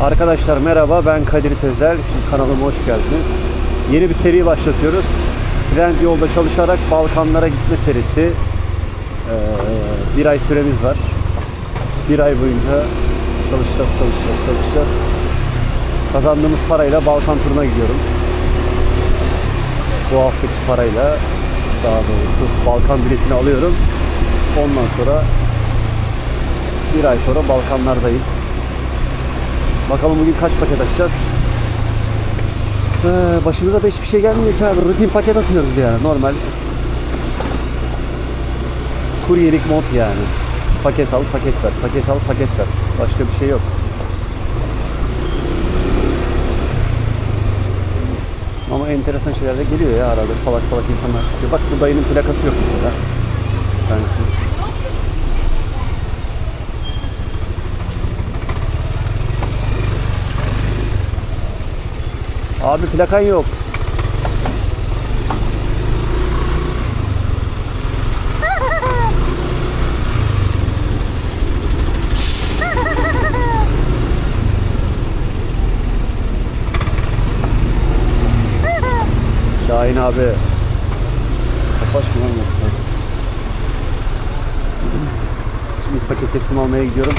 Arkadaşlar merhaba ben Kadir Tezel. Şimdi kanalıma hoş geldiniz. Yeni bir seri başlatıyoruz. Trend yolda çalışarak Balkanlara gitme serisi. Ee, bir ay süremiz var. Bir ay boyunca çalışacağız, çalışacağız, çalışacağız. Kazandığımız parayla Balkan turuna gidiyorum. Bu haftaki parayla daha doğrusu Balkan biletini alıyorum. Ondan sonra bir ay sonra Balkanlardayız. Bakalım bugün kaç paket atacağız. Ee, başımıza da hiçbir şey gelmiyor ki abi. Rutin paket atıyoruz yani. Normal kuryelik mod yani. Paket al, paket ver. Paket al, paket ver. Başka bir şey yok. Ama enteresan şeyler de geliyor ya arada. Salak salak insanlar çıkıyor. Bak bu dayının plakası yok mesela. Tanesi. Abi plakan yok. Şahin abi. Kapaş mı lan yoksa? Şimdi paket teslim almaya gidiyorum.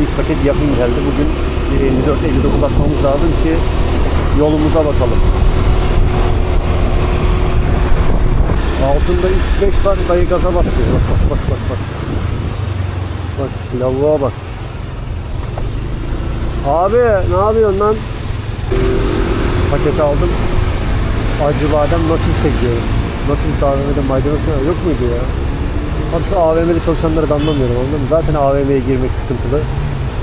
İlk paket yakın geldi. Bugün 54-59 atmamız lazım ki yolumuza bakalım. Altında X5 var. Dayı gaza basıyor. Bak bak bak bak. Bak, lavuğa bak. Abi ne yapıyorsun lan? Paket aldım. Acı badem Natürs'e gidiyorum. Natürs AVM'de maydanoz yok muydu ya? Abi şu AVM'de çalışanları da anlamıyorum anladın mı? Zaten AVM'ye girmek sıkıntılı.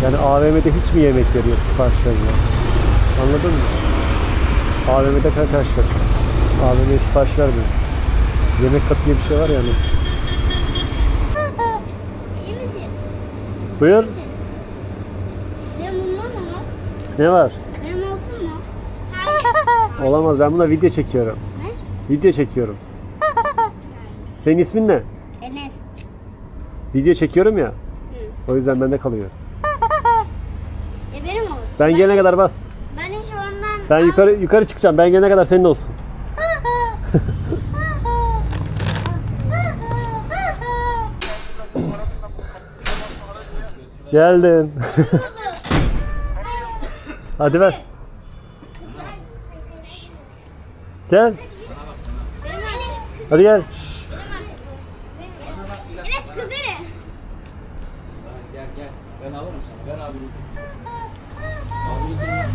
Yani AVM'de hiç mi yemek veriyor siparişlerine? Anladın mı? AVM'de arkadaşlar. AVM'ye sipariş vermiyor. Yemek katı diye bir şey var yani. İyi misin? Buyur. Sen bundan mı? Ne var? Benim olsun mu? Olamaz ben buna video çekiyorum. Ne? Video çekiyorum. Senin ismin ne? Enes. Video çekiyorum ya. Hı. O yüzden bende kalıyor. Ben gelene kadar bas. Ben hiç ondan... Ben yukarı yukarı çıkacağım. Ben gelene kadar senin olsun. Geldin. Hadi ver. Gel. Hadi gel. Enes kızarı. Gel gel. Ben alırım sana. Ver abi. Abi Enes.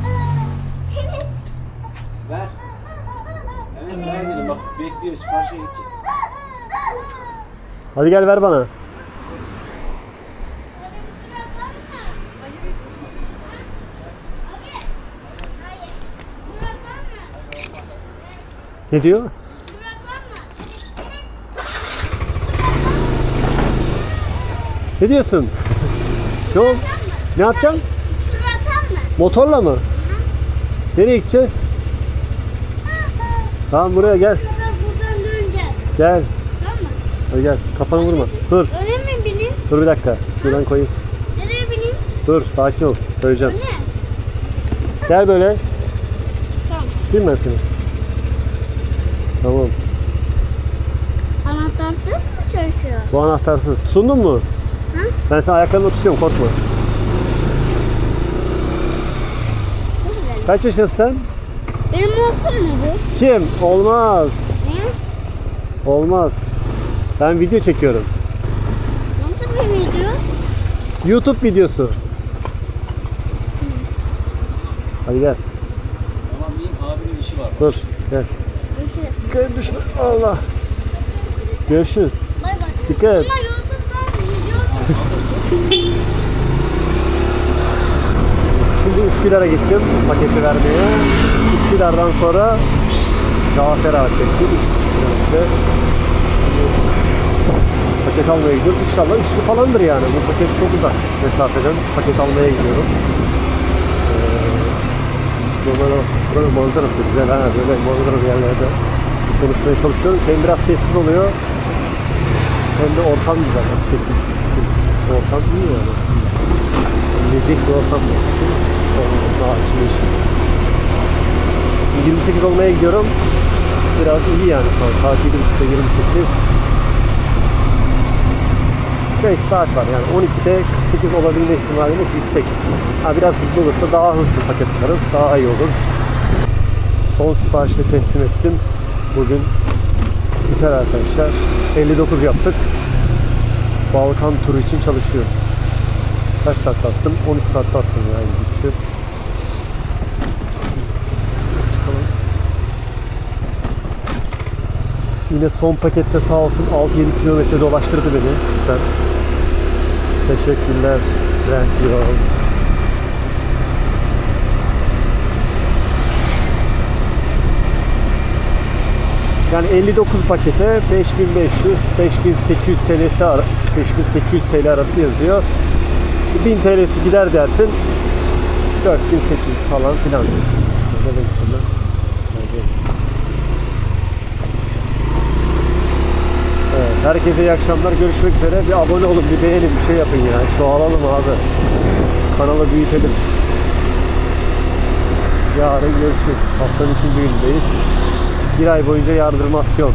ver. Ver dedim bak bekliyor. Hadi gel ver bana. Ne diyor? Ne diyorsun? Ne? Ne yapacaksın? Motorla mı? Nereye gideceğiz? Tamam buraya gel. Buradan döneceğiz. Gel. Tamam mı? Hadi gel. Kafanı vurma. Dur. Öne mi bineyim? Dur bir dakika. Şuradan koyayım. Nereye bineyim? Dur sakin ol. Söyleyeceğim. Öne. Gel böyle. Tamam. Tutayım ben seni. Tamam. Anahtarsız mı çalışıyor? Bu anahtarsız. Tutundun mu? Ha? Ben sana ayaklarını tutuyorum korkma. Çok güzel. Kaç yaşındasın sen? Benim olsun mu bu? Kim? Olmaz. Niye? Olmaz. Ben video çekiyorum. Nasıl bir video? YouTube videosu. Hadi gel. Tamam iyi abinin işi var. Dur. Gel. Görüşürüz. Dikkat et düşme. Allah. Görüşürüz. Bay bay. Dikkat et. Bunlar YouTube'dan video Şimdi Üsküdar'a gittim paketi vermeye. Üsküdar'dan sonra Cafer Ağa çekti. 3,5 kilometre. Paket almaya gidiyoruz. İnşallah üçlü falandır yani. Bu paket çok uzak mesafeden. Paket almaya gidiyorum. Ee, Normal o. Buranın manzarası güzel. Ha, böyle manzaralı yerlerde konuşmaya çalışıyorum. Hem biraz sessiz oluyor. Hem de ortam güzel. Şekil, şekil. Ortam iyi yani. bir ortam var. Ağaç, yeşil. 28 olmaya gidiyorum. Biraz iyi yani şu an. Saat 7.30'da 28. 5 saat var yani 12'de 48 olabilme ihtimalimiz yüksek. Ha, biraz hızlı olursa daha hızlı paket atarız. Daha iyi olur. Son siparişle teslim ettim. Bugün biter arkadaşlar. 59 yaptık. Balkan turu için çalışıyoruz. Kaç saat attım? 13 saat attım yani güçü. Yine son pakette sağ olsun 6-7 kilometre dolaştırdı beni sistem. Teşekkürler Trend Yol. Yani 59 pakete 5500 5800 TL'si ara- 5800 TL arası yazıyor. İşte 1000 TL'si gider dersin 4800 falan filan. Nereye gideceğim ben? Nereye? Evet, herkese iyi akşamlar. Görüşmek üzere. Bir abone olun, bir beğenin, bir şey yapın ya. Çoğalalım abi. Kanalı büyütelim. Yarın görüşürüz. Haftanın ikinci günündeyiz. Bir ay boyunca yardırmasyon.